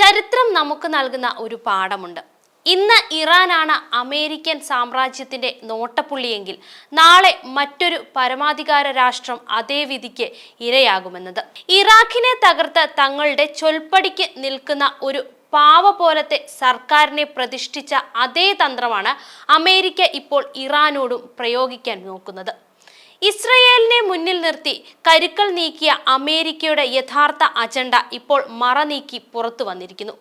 ചരിത്രം നമുക്ക് നൽകുന്ന ഒരു പാഠമുണ്ട്. ഇന്ന് ഇറാനാണ് അമേരിക്കൻ സാമ്രാജ്യത്തിന്റെ നോട്ടപ്പുള്ളിയെങ്കിൽ നാളെ മറ്റൊരു പരമാധികാര രാഷ്ട്രം അതേ വിധിക്ക് ഇരയാകുമെന്നത്. ഇറാഖിനെ തകർത്ത് തങ്ങളുടെ ചൊൽപ്പടിക്ക് നിൽക്കുന്ന ഒരു പാവ പോലത്തെ സർക്കാരിനെ പ്രതിഷ്ഠിച്ച അതേ തന്ത്രമാണ് അമേരിക്ക ഇപ്പോൾ ഇറാനോടും പ്രയോഗിക്കാൻ നോക്കുന്നത്. ഇസ്രയേലിനെ മുന്നിൽ നിർത്തി കരുക്കൾ നീക്കിയ അമേരിക്കയുടെ യഥാർത്ഥ അജണ്ട ഇപ്പോൾ മറ നീക്കി പുറത്തു വന്നിരിക്കുന്നു.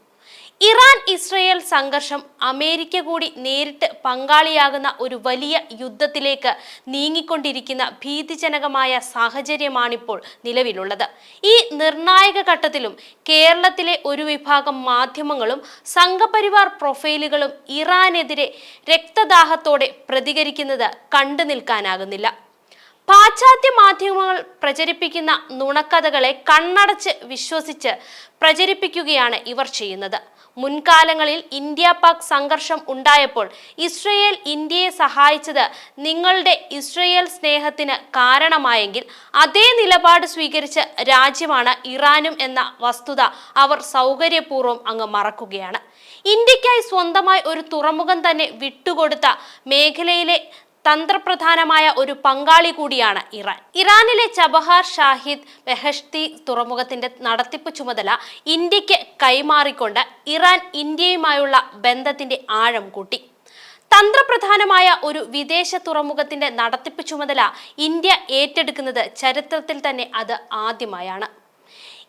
ഇറാൻ ഇസ്രയേൽ സംഘർഷം അമേരിക്ക കൂടി നേരിട്ട് പങ്കാളിയാകുന്ന ഒരു വലിയ യുദ്ധത്തിലേക്ക് നീങ്ങിക്കൊണ്ടിരിക്കുന്ന ഭീതിജനകമായ സാഹചര്യമാണിപ്പോൾ നിലവിലുള്ളത്. ഈ നിർണായക ഘട്ടത്തിലും കേരളത്തിലെ ഒരു വിഭാഗം മാധ്യമങ്ങളും സംഘപരിവാർ പ്രൊഫൈലുകളും ഇറാനെതിരെ രക്തദാഹത്തോടെ പ്രതികരിക്കുന്നത് കണ്ടു നിൽക്കാനാകുന്നില്ല. പാശ്ചാത്യ മാധ്യമങ്ങൾ പ്രചരിപ്പിക്കുന്ന നുണക്കഥകളെ കണ്ണടച്ച് വിശ്വസിച്ച് പ്രചരിപ്പിക്കുകയാണ് ഇവർ ചെയ്യുന്നത്. മുൻകാലങ്ങളിൽ ഇന്ത്യ പാക് സംഘർഷം ഉണ്ടായപ്പോൾ ഇസ്രയേൽ ഇന്ത്യയെ സഹായിച്ചത് നിങ്ങളുടെ ഇസ്രയേൽ സ്നേഹത്തിന് കാരണമായെങ്കിൽ അതേ നിലപാട് സ്വീകരിച്ച രാജ്യമാണ് ഇറാനും എന്ന വസ്തുത അവർ സൗകര്യപൂർവം അങ്ങ് മറക്കുകയാണ്. ഇന്ത്യക്കായി സ്വന്തമായി ഒരു തുറമുഖം തന്നെ വിട്ടുകൊടുത്ത മേഖലയിലെ തന്ത്രപ്രധാനമായ ഒരു പങ്കാളി കൂടിയാണ് ഇറാൻ. ഇറാനിലെ ചബഹാർ ഷാഹിദ് ബെഹഷ്തി തുറമുഖത്തിന്റെ നടത്തിപ്പ് ചുമതല ഇന്ത്യയ്ക്ക് കൈമാറിക്കൊണ്ട് ഇറാൻ ഇന്ത്യയുമായുള്ള ബന്ധത്തിന്റെ ആഴം കൂട്ടി. തന്ത്രപ്രധാനമായ ഒരു വിദേശ തുറമുഖത്തിന്റെ നടത്തിപ്പ് ചുമതല ഇന്ത്യ ഏറ്റെടുക്കുന്നത് ചരിത്രത്തിൽ തന്നെ അത് ആദ്യമായാണ്.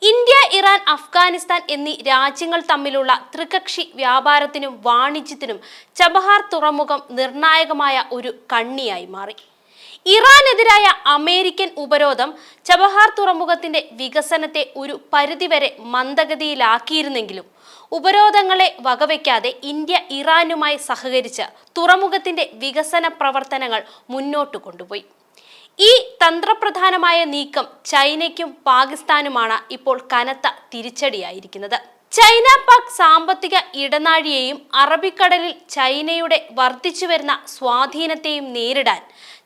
ഇന്ത്യ ഇറാൻ അഫ്ഗാനിസ്ഥാൻ എന്നീ രാജ്യങ്ങൾ തമ്മിലുള്ള ത്രികക്ഷി വ്യാപാരത്തിനും വാണിജ്യത്തിനും ചബഹാർ തുറമുഖം നിർണായകമായ ഒരു കണ്ണിയായി മാറി. ഇറാനെതിരായ അമേരിക്കൻ ഉപരോധം ചബഹാർ തുറമുഖത്തിന്റെ വികസനത്തെ ഒരു പരിധിവരെ മന്ദഗതിയിലാക്കിയിരുന്നെങ്കിലും ഉപരോധങ്ങളെ വകവയ്ക്കാതെ ഇന്ത്യ ഇറാനുമായി സഹകരിച്ച് തുറമുഖത്തിന്റെ വികസന പ്രവർത്തനങ്ങൾ മുന്നോട്ട് കൊണ്ടുപോയി. ഈ തന്ത്രപ്രധാനമായ നീക്കം ചൈനയ്ക്കും പാകിസ്ഥാനുമാണ് ഇപ്പോൾ കനത്ത തിരിച്ചടിയായിരിക്കുന്നത്. ചൈന പാക് സാമ്പത്തിക ഇടനാഴിയെയും അറബിക്കടലിൽ ചൈനയുടെ വർദ്ധിച്ചു വരുന്ന സ്വാധീനത്തെയും നേരിടാൻ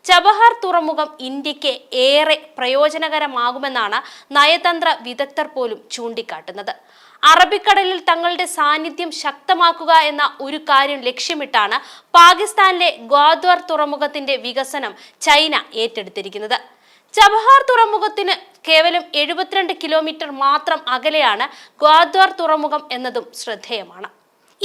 ചബഹാർ തുറമുഖം ഇന്ത്യയ്ക്ക് ഏറെ പ്രയോജനകരമാകുമെന്നാണ് നയതന്ത്ര വിദഗ്ധർ പോലും ചൂണ്ടിക്കാട്ടുന്നത്. അറബിക്കടലിൽ തങ്ങളുടെ സാന്നിധ്യം ശക്തമാക്കുക എന്ന ഒരു കാര്യം ലക്ഷ്യമിട്ടാണ് പാകിസ്ഥാനിലെ ഗ്വാദ്വാർ തുറമുഖത്തിന്റെ വികസനം ചൈന ഏറ്റെടുത്തിരിക്കുന്നത്. ചബഹാർ തുറമുഖത്തിന് കേവലം എഴുപത്തിരണ്ട് കിലോമീറ്റർ മാത്രം അകലെയാണ് ഗ്വാദ്വാർ തുറമുഖം എന്നതും ശ്രദ്ധേയമാണ്.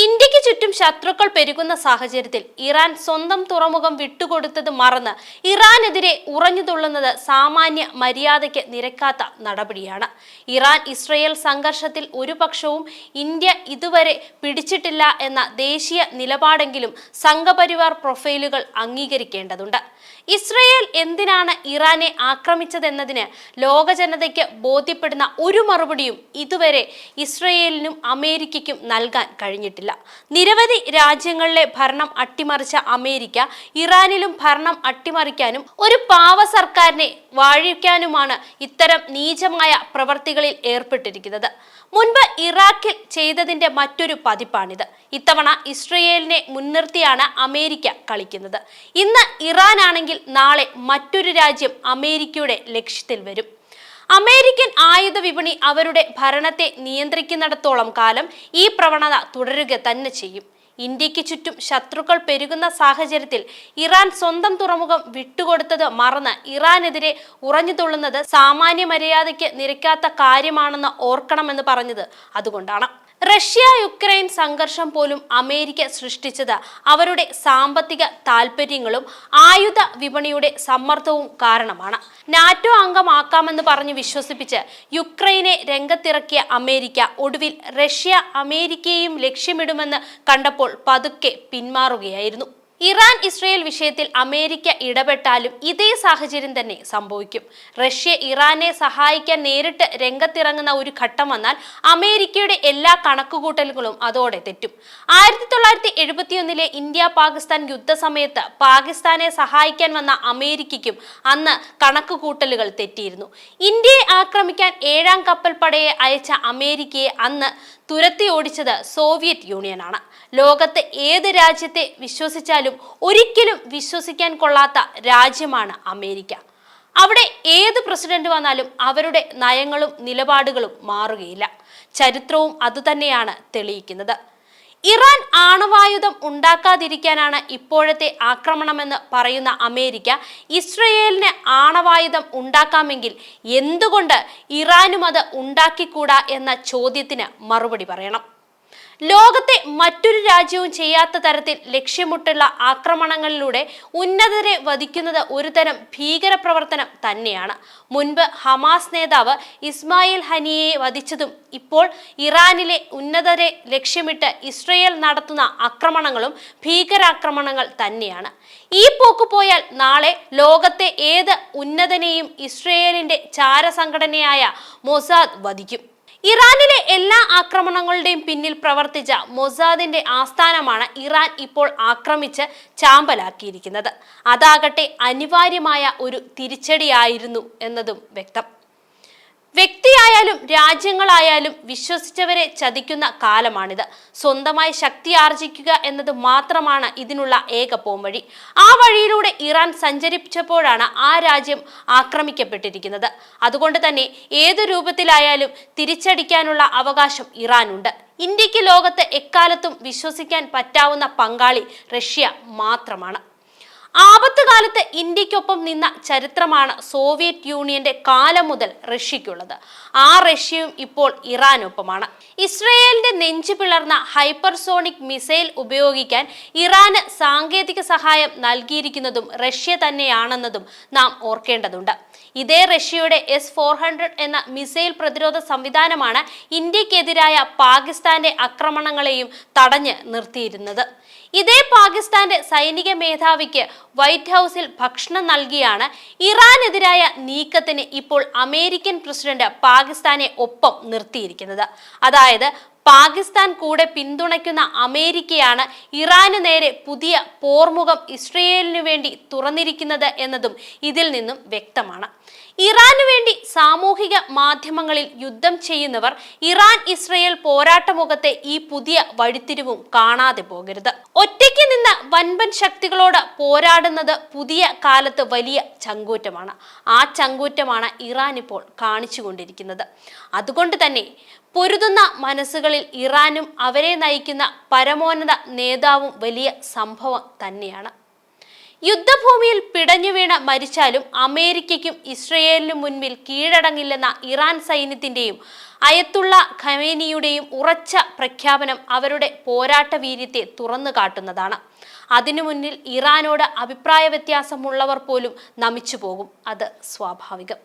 ഇന്ത്യയ്ക്ക് ചുറ്റും ശത്രുക്കൾ പെരുകുന്ന സാഹചര്യത്തിൽ ഇറാൻ സ്വന്തം തുറമുഖം വിട്ടുകൊടുത്തത് മറന്ന് ഇറാനെതിരെ ഉറഞ്ഞു തുള്ളുന്നത് സാമാന്യ മര്യാദയ്ക്ക് നിരക്കാത്ത നടപടിയാണ്. ഇറാൻ ഇസ്രയേൽ സംഘർഷത്തിൽ ഒരു പക്ഷവും ഇന്ത്യ ഇതുവരെ പിടിച്ചിട്ടില്ല എന്ന ദേശീയ നിലപാടെങ്കിലും സംഘപരിവാർ പ്രൊഫൈലുകൾ അംഗീകരിക്കേണ്ടതുണ്ട്. ഇസ്രയേൽ എന്തിനാണ് ഇറാനെ ആക്രമിച്ചതെന്നതിന് ലോക ജനതയ്ക്ക് ബോധ്യപ്പെടുന്ന ഒരു മറുപടിയും ഇതുവരെ ഇസ്രയേലിനും അമേരിക്കയ്ക്കും നൽകാൻ കഴിഞ്ഞിട്ടില്ല. നിരവധി രാജ്യങ്ങളിലെ ഭരണം അട്ടിമറിച്ച അമേരിക്ക ഇറാനിലും ഭരണം അട്ടിമറിക്കാനും ഒരു പാവ സർക്കാരിനെ വാഴിക്കാനുമാണ് ഇത്തരം നീചമായ പ്രവർത്തികളിൽ ഏർപ്പെട്ടിരിക്കുന്നത്. മുൻപ് ഇറാഖിൽ ചെയ്തതിന്റെ മറ്റൊരു പതിപ്പാണിത്. ഇത്തവണ ഇസ്രയേലിനെ മുൻനിർത്തിയാണ് അമേരിക്ക കളിക്കുന്നത്. ഇന്ന് ഇറാൻ ആണെങ്കിൽ നാളെ മറ്റൊരു രാജ്യം അമേരിക്കയുടെ ലക്ഷ്യത്തിൽ വരും. അമേരിക്കൻ ആയുധ വിപണി അവരുടെ ഭരണത്തെ നിയന്ത്രിക്കുന്നിടത്തോളം കാലം ഈ പ്രവണത തുടരുക തന്നെ ചെയ്യും. ഇന്ത്യയ്ക്ക് ചുറ്റും ശത്രുക്കൾ പെരുകുന്ന സാഹചര്യത്തിൽ ഇറാൻ സ്വന്തം തുറമുഖം വിട്ടുകൊടുത്തത് മറന്ന് ഇറാനെതിരെ ഉറഞ്ഞു തുള്ളുന്നത് സാമാന്യ മര്യാദയ്ക്ക് നിരക്കാത്ത കാര്യമാണെന്ന് ഓർക്കണമെന്ന് പറഞ്ഞത് അതുകൊണ്ടാണ്. റഷ്യ യുക്രൈൻ സംഘർഷം പോലും അമേരിക്ക സൃഷ്ടിച്ചത് അവരുടെ സാമ്പത്തിക താൽപ്പര്യങ്ങളും ആയുധ വിപണിയുടെ സമ്മർദ്ദവും കാരണമാണ്. നാറ്റോ അംഗമാക്കാമെന്ന് പറഞ്ഞ് വിശ്വസിപ്പിച്ച് യുക്രൈനെ രംഗത്തിറക്കിയ അമേരിക്ക ഒടുവിൽ റഷ്യ അമേരിക്കയെയും ലക്ഷ്യമിടുമെന്ന് കണ്ടപ്പോൾ പതുക്കെ പിന്മാറുകയായിരുന്നു. ഇറാൻ ഇസ്രയേൽ വിഷയത്തിൽ അമേരിക്ക ഇടപെട്ടാലും ഇതേ സാഹചര്യം തന്നെ സംഭവിക്കും. റഷ്യ ഇറാനെ സഹായിക്കാൻ നേരിട്ട് രംഗത്തിറങ്ങുന്ന ഒരു ഘട്ടം വന്നാൽ അമേരിക്കയുടെ എല്ലാ കണക്കുകൂട്ടലുകളും അതോടെ തെറ്റും. ആയിരത്തി തൊള്ളായിരത്തി എഴുപത്തിയൊന്നിലെ ഇന്ത്യ പാകിസ്ഥാൻ യുദ്ധസമയത്ത് പാകിസ്ഥാനെ സഹായിക്കാൻ വന്ന അമേരിക്കയ്ക്കും അന്ന് കണക്കുകൂട്ടലുകൾ തെറ്റിയിരുന്നു. ഇന്ത്യയെ ആക്രമിക്കാൻ ഏഴാം കപ്പൽ പടയെ അയച്ച അമേരിക്കയെ അന്ന് തുരത്തി ഓടിച്ചത് സോവിയറ്റ് യൂണിയനാണ്. ലോകത്ത് ഏത് രാജ്യത്തെ വിശ്വസിച്ചാലും ഒരിക്കലും വിശ്വസിക്കാൻ കൊള്ളാത്ത രാജ്യമാണ് അമേരിക്ക. അവിടെ ഏത് പ്രസിഡന്റ് വന്നാലും അവരുടെ നയങ്ങളും നിലപാടുകളും മാറുകയില്ല. ചരിത്രവും അതുതന്നെയാണ് തെളിയിക്കുന്നത്. ഇറാൻ ആണവായുധം ഉണ്ടാക്കാതിരിക്കാനാണ് ഇപ്പോഴത്തെ ആക്രമണമെന്ന് പറയുന്ന അമേരിക്ക ഇസ്രയേലിന് ആണവായുധം ഉണ്ടാക്കാമെങ്കിൽ എന്തുകൊണ്ട് ഇറാനും അത് ഉണ്ടാക്കിക്കൂടാ എന്ന ചോദ്യത്തിന് മറുപടി പറയണം. ലോകത്തെ മറ്റൊരു രാജ്യവും ചെയ്യാത്ത തരത്തിൽ ലക്ഷ്യമിട്ടുള്ള ആക്രമണങ്ങളിലൂടെ ഉന്നതരെ വധിക്കുന്നത് ഒരുതരം ഭീകരപ്രവർത്തനം തന്നെയാണ്. മുൻപ് ഹമാസ് നേതാവ് ഇസ്മായിൽ ഹനിയെ വധിച്ചതും ഇപ്പോൾ ഇറാനിലെ ഉന്നതരെ ലക്ഷ്യമിട്ട് ഇസ്രയേൽ നടത്തുന്ന ആക്രമണങ്ങളും ഭീകരാക്രമണങ്ങൾ തന്നെയാണ്. ഈ പോക്ക് പോയാൽ നാളെ ലോകത്തെ ഏത് ഉന്നതനെയും ഇസ്രയേലിന്റെ ചാരസംഘടനയായ മൊസാദ് വധിക്കും. ഇറാനിലെ എല്ലാ ആക്രമണങ്ങളുടെയും പിന്നിൽ പ്രവർത്തിച്ച മൊസാദിന്റെ ആസ്ഥാനമാണ് ഇറാൻ ഇപ്പോൾ ആക്രമിച്ച് ചാമ്പലാക്കിയിരിക്കുന്നത്. അതാകട്ടെ അനിവാര്യമായ ഒരു തിരിച്ചടിയായിരുന്നു എന്നതും വ്യക്തം. വ്യക്തിയായാലും രാജ്യങ്ങളായാലും വിശ്വസിച്ചവരെ ചതിക്കുന്ന കാലമാണിത്. സ്വന്തമായി ശക്തി ആർജിക്കുക എന്നത് മാത്രമാണ് ഇതിനുള്ള ഏക പോംവഴി. ആ വഴിയിലൂടെ ഇറാൻ സഞ്ചരിച്ചപ്പോഴാണ് ആ രാജ്യം ആക്രമിക്കപ്പെട്ടിരിക്കുന്നത്. അതുകൊണ്ട് തന്നെ ഏതു രൂപത്തിലായാലും തിരിച്ചടിക്കാനുള്ള അവകാശം ഇറാനുണ്ട്. ഇന്ത്യയ്ക്ക് ലോകത്ത് എക്കാലത്തും വിശ്വസിക്കാൻ പറ്റാവുന്ന പങ്കാളി റഷ്യ മാത്രമാണ്. ആപത്ത് കാലത്ത് ഇന്ത്യക്കൊപ്പം നിന്ന ചരിത്രമാണ് സോവിയറ്റ് യൂണിയന്റെ കാലം മുതൽ റഷ്യക്കുള്ളത് ആ റഷ്യയും ഇപ്പോൾ ഇറാനൊപ്പമാണ്. ഇസ്രയേലിന്റെ നെഞ്ചു പിളർന്ന ഹൈപ്പർസോണിക് മിസൈൽ ഉപയോഗിക്കാൻ ഇറാന് സാങ്കേതിക സഹായം നൽകിയിരിക്കുന്നതും റഷ്യ തന്നെയാണെന്നതും നാം ഓർക്കേണ്ടതുണ്ട്. ഇതേ റഷ്യയുടെ എസ് ഫോർ ഹൺഡ്രഡ് എന്ന മിസൈൽ പ്രതിരോധ സംവിധാനമാണ് ഇന്ത്യക്കെതിരായ പാകിസ്ഥാന്റെ ആക്രമണങ്ങളെയും തടഞ്ഞ് നിർത്തിയിരുന്നത്. ഇതേ പാകിസ്ഥാന്റെ സൈനിക മേധാവിക്ക് വൈറ്റ് ഹൗസിൽ ഭക്ഷണം നൽകിയാണ് ഇറാനെതിരായ നീക്കത്തിന് ഇപ്പോൾ അമേരിക്കൻ പ്രസിഡന്റ് പാകിസ്ഥാനെ ഒപ്പം നിർത്തിയിരിക്കുന്നത്. അതായത് പാകിസ്ഥാൻ കൂടെ പിന്തുണയ്ക്കുന്ന അമേരിക്കയാണ് ഇറാന് നേരെ പുതിയ പോർമുഖം ഇസ്രയേലിനു വേണ്ടി തുറന്നിരിക്കുന്നത് എന്നതും ഇതിൽ നിന്നും വ്യക്തമാണ്. ഇറാനു വേണ്ടി സാമൂഹിക മാധ്യമങ്ങളിൽ യുദ്ധം ചെയ്യുന്നവർ ഇറാൻ ഇസ്രയേൽ പോരാട്ടമുഖത്തെ ഈ പുതിയ വഴിത്തിരിവും കാണാതെ പോകരുത്. ഒറ്റയ്ക്ക് നിന്ന് വൻപൻ ശക്തികളോട് പോരാടുന്നത് പുതിയ കാലത്ത് വലിയ ചങ്കൂറ്റമാണ്. ആ ചങ്കൂറ്റമാണ് ഇറാൻ ഇപ്പോൾ കാണിച്ചുകൊണ്ടിരിക്കുന്നത്. അതുകൊണ്ട് തന്നെ പൊരുതുന്ന മനസ്സുകളിൽ ഇറാനും അവരെ നയിക്കുന്ന പരമോന്നത നേതാവും വലിയ സംഭവം തന്നെയാണ്. യുദ്ധഭൂമിയിൽ പിടഞ്ഞു വീണ മരിച്ചാലും അമേരിക്കയ്ക്കും ഇസ്രയേലിനും മുൻപിൽ കീഴടങ്ങില്ലെന്ന ഇറാൻ സൈന്യത്തിന്റെയും അയത്തുള്ള ഖമേനിയുടെയും ഉറച്ച പ്രഖ്യാപനം അവരുടെ പോരാട്ട വീര്യത്തെ തുറന്നു കാട്ടുന്നതാണ്. അതിനു മുന്നിൽ ഇറാനോട് അഭിപ്രായ വ്യത്യാസമുള്ളവർ പോലും നമിച്ചു പോകും അത് സ്വാഭാവികം.